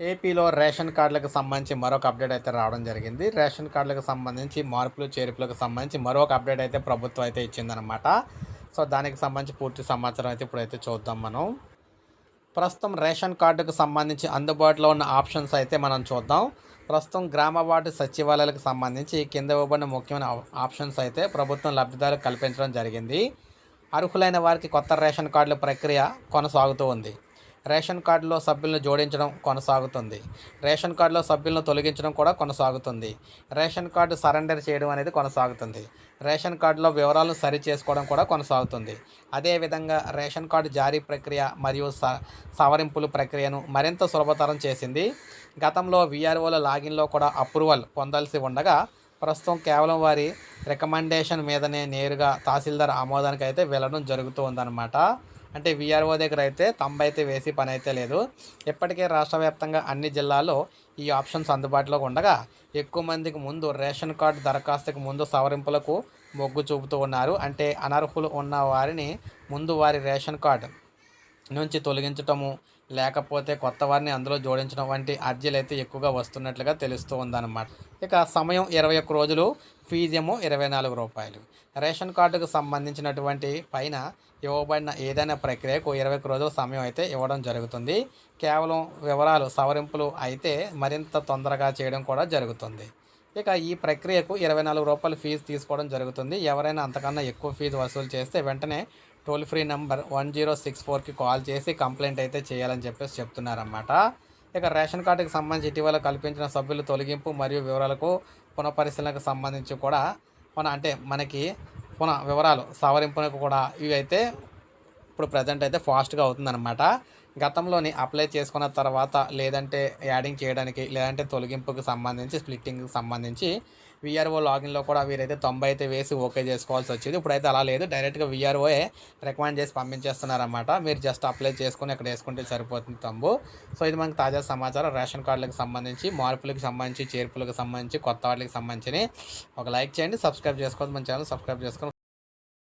ఏపీలో రేషన్ కార్డులకు సంబంధించి మరొక అప్డేట్ అయితే రావడం జరిగింది. రేషన్ కార్డులకు సంబంధించి మార్పులు చేర్పులకు సంబంధించి మరొక అప్డేట్ అయితే ప్రభుత్వం అయితే ఇచ్చిందనమాట సో దానికి సంబంధించి పూర్తి సమాచారం అయితే ఇప్పుడైతే చూద్దాం మనం. ప్రస్తుతం రేషన్ కార్డుకు సంబంధించి అందుబాటులో ఉన్న ఆప్షన్స్ అయితే మనం చూద్దాం. ప్రస్తుతం గ్రామ వార్డు సచివాలయాలకు సంబంధించి కింద ఇవ్వబడిన ముఖ్యమైన ఆప్షన్స్ అయితే ప్రభుత్వం లబ్ధిదారులకు కల్పించడం జరిగింది. అర్హులైన వారికి కొత్త రేషన్ కార్డుల ప్రక్రియ కొనసాగుతూ ఉంది. రేషన్ కార్డులో సభ్యులను జోడించడం కొనసాగుతుంది. రేషన్ కార్డులో సభ్యులను తొలగించడం కూడా కొనసాగుతుంది. రేషన్ కార్డు సరెండర్ చేయడం అనేది కొనసాగుతుంది. రేషన్ కార్డులో వివరాలను సరి చేసుకోవడం కూడా కొనసాగుతుంది. అదేవిధంగా రేషన్ కార్డు జారీ ప్రక్రియ మరియు స సవరింపుల ప్రక్రియను మరింత సులభతరం చేసింది. గతంలో విఆర్ఓల లాగిన్లో కూడా అప్రూవల్ పొందాల్సి ఉండగా ప్రస్తుతం కేవలం వారి రికమెండేషన్ మీదనే నేరుగా తహసీల్దార్ ఆమోదానికి అయితే వెళ్ళడం జరుగుతూ ఉందన్నమాట. అంటే విఆర్ఓ దగ్గర అయితే తంబ అయితే వేసి పని అయితే లేదు. ఇప్పటికే రాష్ట్ర వ్యాప్తంగా అన్ని జిల్లాల్లో ఈ ఆప్షన్స్ అందుబాటులో ఉండగా ఎక్కువ మందికి ముందు రేషన్ కార్డు దరఖాస్తుకు ముందు సవరింపులకు మొగ్గు చూపుతూ ఉన్నారు. అంటే అనర్హులు ఉన్న వారిని ముందు వారి రేషన్ కార్డు నుంచి తొలగించటము లేకపోతే కొత్త వారిని అందులో జోడించడం వంటి అర్జీలు అయితే ఎక్కువగా వస్తున్నట్లుగా తెలుస్తూ ఉందన్నమాట. ఇక సమయం ఇరవై ఒక్క రోజులు ఫీజు ఏమో ఇరవై నాలుగు రూపాయలు. రేషన్ కార్డుకు సంబంధించినటువంటి పైన ఇవ్వబడిన ఏదైనా ప్రక్రియకు ఇరవై ఒక్క రోజుల సమయం అయితే ఇవ్వడం జరుగుతుంది. కేవలం వివరాలు సవరింపులు అయితే మరింత తొందరగా చేయడం కూడా జరుగుతుంది. ఇక ఈ ప్రక్రియకు ఇరవై నాలుగు రూపాయలు ఫీజు తీసుకోవడం జరుగుతుంది. ఎవరైనా అంతకన్నా ఎక్కువ ఫీజు వసూలు చేస్తే వెంటనే toll free number one zero six ఫోర్కి కాల్ చేసి కంప్లైంట్ అయితే చేయాలని చెప్పేసి చెప్తున్నారన్నమాట. ఇక రేషన్ కార్డుకి సంబంధించి ఇటీవల కల్పించిన సభ్యుల తొలగింపు మరియు వివరాలకు పునఃపరిశీలనకు సంబంధించి కూడా మన అంటే మనకి పునః వివరాలు సవరింపునకు కూడా ఇవి అయితే ఇప్పుడు ప్రజెంట్ అయితే ఫాస్ట్గా అవుతుందన్నమాట. గతంలోని అప్లై చేసుకున్న తర్వాత లేదంటే యాడింగ్ చేయడానికి లేదంటే తొలగింపుకి సంబంధించి స్ప్లిట్టింగ్కి సంబంధించి విఆర్ఓ లాగిన్లో కూడా వీరైతే తొంభై అయితే వేసి ఓకే చేసుకోవాల్సి వచ్చేది. ఇప్పుడైతే అలా లేదు. డైరెక్ట్గా విఆర్ఓఏ రికమెండ్ చేసి పంపించేస్తున్నారన్నమాట. మీరు జస్ట్ అప్లై చేసుకుని అక్కడ వేసుకుంటే సరిపోతుంది తంబు సో ఇది మనకు తాజా సమాచారం. రేషన్ కార్డులకు సంబంధించి మార్పులకు సంబంధించి చేర్పులకు సంబంధించి కొత్త వాటికి సంబంధించి ఒక లైక్ చేయండి. సబ్స్క్రైబ్ చేసుకోవద్దు మన ఛానల్ సబ్స్క్రైబ్ చేసుకొని